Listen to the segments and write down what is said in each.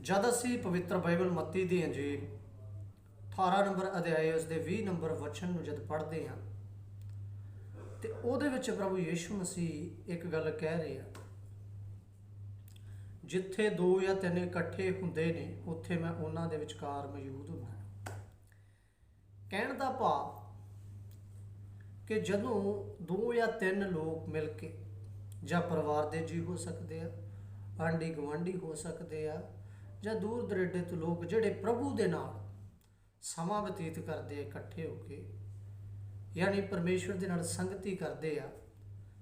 ਜਦ ਅਸੀਂ ਪਵਿੱਤਰ ਬਾਈਬਲ ਮੱਤੀ ਦੀ ਅੰਜੀਲ 18 ਨੰਬਰ ਅਧਿਆਇ ਉਸ ਦੇ 20 ਨੰਬਰ ਵਚਨ ਨੂੰ ਜਦ ਪੜ੍ਹਦੇ ਹਾਂ, ਤੇ ਉਹਦੇ ਵਿੱਚ ਪ੍ਰਭੂ ਯੀਸ਼ੂ ਮਸੀਹ ਇੱਕ ਗੱਲ ਕਹਿ ਰਹੇ ਆ, ਜਿੱਥੇ ਦੋ ਜਾਂ ਤਿੰਨ ਇਕੱਠੇ ਹੁੰਦੇ ਨੇ, ਉੱਥੇ ਮੈਂ ਉਹਨਾਂ ਦੇ ਵਿਚਕਾਰ ਮੌਜੂਦ ਹੁੰਦਾ ਕਹਿਣ ਦਾ ਭਾਵ ਕਿ ਜਦੋਂ ਦੋ ਜਾਂ ਤਿੰਨ ਲੋਕ ਮਿਲ ਕੇ ਜਾਂ ਪਰਿਵਾਰ ਦੇ ਜੀ ਹੋ ਸਕਦੇ ਆ ਆਂਢੀ ਗੁਆਂਢੀ ਹੋ ਸਕਦੇ ਆ ਜਾਂ ਦੂਰ ਦਰੇਡੇ ਤੋਂ ਲੋਕ ਜਿਹੜੇ ਪ੍ਰਭੂ ਦੇ ਨਾਲ ਸਮਾਂ ਬਤੀਤ ਕਰਦੇ ਆ, ਇਕੱਠੇ ਹੋ ਕੇ, ਯਾਨੀ ਪਰਮੇਸ਼ਵਰ ਦੇ ਨਾਲ ਸੰਗਤੀ ਕਰਦੇ ਆ,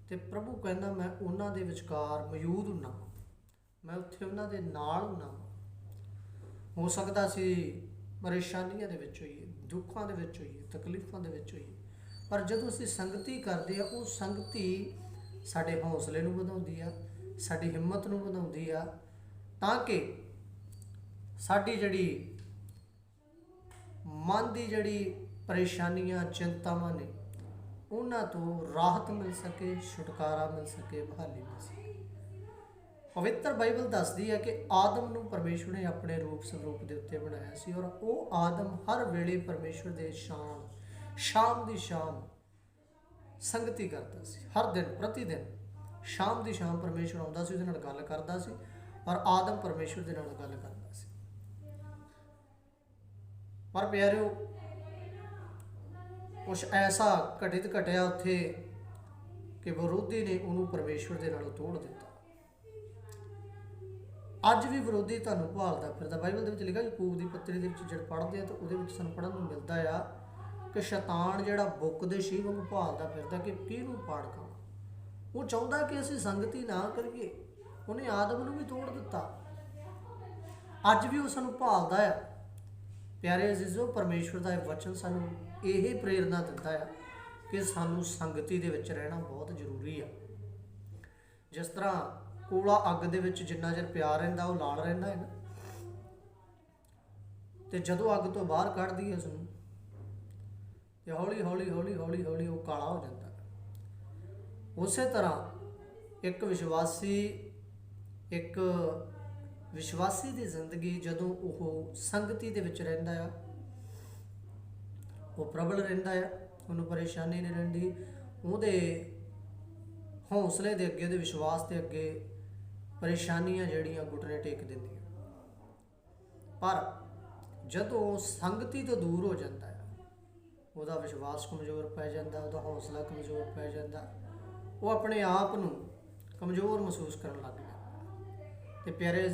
ਤੇ ਪ੍ਰਭੂ ਕਹਿੰਦਾ, ਮੈਂ ਉਹਨਾਂ ਦੇ ਵਿਚਕਾਰ ਮੌਜੂਦ ਹੁੰਨਾ ਵਾਂ। ਮੈਂ ਉੱਥੇ ਉਹਨਾਂ ਦੇ ਨਾਲ ਹੁੰਨਾ ਵਾਂ। ਹੋ ਸਕਦਾ ਸੀ ਪਰੇਸ਼ਾਨੀਆਂ ਦੇ ਵਿੱਚ ਹੋਈਏ, ਦੁੱਖਾਂ ਦੇ ਵਿੱਚ ਹੋਈਏ, ਤਕਲੀਫਾਂ ਦੇ ਵਿੱਚ ਹੋਈਏ, ਪਰ ਜਦੋਂ ਅਸੀਂ ਸੰਗਤੀ ਕਰਦੇ ਆ, ਉਹ ਸੰਗਤੀ ਸਾਡੇ ਹੌਸਲੇ ਨੂੰ ਵਧਾਉਂਦੀ ਆ, ਸਾਡੀ ਹਿੰਮਤ ਨੂੰ ਵਧਾਉਂਦੀ ਆ, ਤਾਂ ਕਿ ਸਾਡੀ ਜਿਹੜੀ ਮਨ ਦੀ ਜਿਹੜੀ ਪਰੇਸ਼ਾਨੀਆਂ, ਚਿੰਤਾਵਾਂ ਨੇ, ਉਹਨਾਂ ਤੋਂ ਰਾਹਤ ਮਿਲ ਸਕੇ, ਛੁਟਕਾਰਾ ਮਿਲ ਸਕੇ, ਬਹਾਲੀ ਮਿਲ ਸਕੇ। ਪਵਿੱਤਰ ਬਾਈਬਲ ਦੱਸਦੀ ਹੈ ਕਿ ਆਦਮ ਨੂੰ ਪਰਮੇਸ਼ਵਰ ਨੇ ਆਪਣੇ ਰੂਪ ਸਰੂਪ ਦੇ ਉੱਤੇ ਬਣਾਇਆ ਸੀ ਔਰ ਉਹ ਆਦਮ ਹਰ ਵੇਲੇ ਪਰਮੇਸ਼ਵਰ ਦੇ ਸ਼ਾਮ ਸ਼ਾਮ ਦੀ ਸ਼ਾਮ ਸੰਗਤੀ ਕਰਦਾ ਸੀ। ਹਰ ਦਿਨ ਪ੍ਰਤੀ ਦਿਨ ਸ਼ਾਮ ਦੀ ਸ਼ਾਮ ਪਰਮੇਸ਼ਵਰ ਆਉਂਦਾ ਸੀ, ਉਹਦੇ ਨਾਲ ਗੱਲ ਕਰਦਾ ਸੀ, ਔਰ ਆਦਮ ਪਰਮੇਸ਼ਵਰ ਦੇ ਨਾਲ ਗੱਲ ਕਰਦਾ ਸੀ। ਪਰ ਪਿਆਰਿਓ, ਕੁਛ ਐਸਾ ਘਟਿਤ ਘਟਿਆ ਉੱਥੇ ਕਿ ਵਿਰੋਧੀ ਨੇ ਉਹਨੂੰ ਪਰਮੇਸ਼ਵਰ ਦੇ ਨਾਲੋਂ ਤੋੜ ਦਿੱਤਾ। ਅੱਜ ਵੀ ਵਿਰੋਧੀ ਤੁਹਾਨੂੰ ਭਾਲਦਾ ਫਿਰਦਾ। ਬਾਈਬਲ ਦੇ ਵਿੱਚ ਲਿਖਿਆ ਯਕੂਬ ਦੀ ਪੱਤਰੀ ਦੇ ਵਿੱਚ ਜਦ ਪੜ੍ਹਦੇ ਆ ਤਾਂ ਉਹਦੇ ਵਿੱਚ ਸਾਨੂੰ ਪੜ੍ਹਨ ਨੂੰ ਮਿਲਦਾ ਆ ਕਿ ਸ਼ੈਤਾਨ ਜਿਹੜਾ ਬੁੱਕ ਦੇ ਸ਼ੀਰ ਨੂੰ ਭਾਲਦਾ ਫਿਰਦਾ ਕਿ ਕਿਹਨੂੰ ਪਾੜ ਖਾਵਾਂ ਉਹ ਚਾਹੁੰਦਾ ਕਿ ਅਸੀਂ ਸੰਗਤੀ ਨਾ ਕਰੀਏ। ਉਹਨੇ ਆਦਮ ਨੂੰ ਵੀ ਤੋੜ ਦਿੱਤਾ। ਅੱਜ ਵੀ ਉਹ ਸਾਨੂੰ ਭਾਲਦਾ ਆ। ਪਿਆਰੇ ਅਜ਼ੀਜ਼ੋ, ਪਰਮੇਸ਼ਵਰ ਦਾ ਇਹ ਵਚਨ ਸਾਨੂੰ ਇਹ ਪ੍ਰੇਰਣਾ ਦਿੰਦਾ ਆ ਕਿ ਸਾਨੂੰ ਸੰਗਤੀ ਦੇ ਵਿੱਚ ਰਹਿਣਾ ਬਹੁਤ ਜ਼ਰੂਰੀ ਆ। ਜਿਸ ਤਰ੍ਹਾਂ ਕੋਲਾ ਅੱਗ ਦੇ ਵਿੱਚ ਜਿੰਨਾ ਚਿਰ ਪਿਆਰ ਰਹਿੰਦਾ, ਉਹ ਲਾਲ ਰਹਿੰਦਾ ਹੈ ਨਾ। ਤੇ ਜਦੋਂ ਅੱਗ ਤੋਂ ਬਾਹਰ ਕੱਢਦੀ ਹੈ ਉਸ ਨੂੰ ਤੇ ਹੌਲੀ ਹੌਲੀ ਹੌਲੀ ਹੌਲੀ ਹੌਲੀ ਉਹ ਕਾਲਾ ਹੋ ਜਾਂਦਾ। ਉਸੇ ਤਰ੍ਹਾਂ ਇੱਕ ਵਿਸ਼ਵਾਸੀ, ਇੱਕ ਵਿਸ਼ਵਾਸੀ ਦੀ ਜ਼ਿੰਦਗੀ ਜਦੋਂ ਉਹ ਸੰਗਤੀ ਦੇ ਵਿੱਚ ਰਹਿੰਦਾ ਆ, ਉਹ ਪ੍ਰਬਲ ਰਹਿੰਦਾ ਆ, ਉਹਨੂੰ ਪਰੇਸ਼ਾਨੀ ਨਹੀਂ ਰਹਿੰਦੀ, ਉਹਦੇ ਹੌਸਲੇ ਦੇ ਅੱਗੇ, ਉਹਦੇ ਵਿਸ਼ਵਾਸ ਦੇ ਅੱਗੇ ਪਰੇਸ਼ਾਨੀਆਂ ਜਿਹੜੀਆਂ ਘੁਟਨੇ ਟੇਕ ਦਿੰਦੀਆਂ। ਪਰ ਜਦੋਂ ਸੰਗਤੀ ਤੋਂ ਦੂਰ ਹੋ ਜਾਂਦਾ ਹੈ ਉਹਦਾ ਵਿਸ਼ਵਾਸ ਕਮਜ਼ੋਰ ਪੈ ਜਾਂਦਾ, ਉਹਦਾ ਹੌਸਲਾ ਕਮਜ਼ੋਰ ਪੈ ਜਾਂਦਾ, ਉਹ ਆਪਣੇ ਆਪ ਨੂੰ ਕਮਜ਼ੋਰ ਮਹਿਸੂਸ ਕਰਨ ਲੱਗ ਜਾਂਦਾ। ਤੇ ਪਿਆਰੇ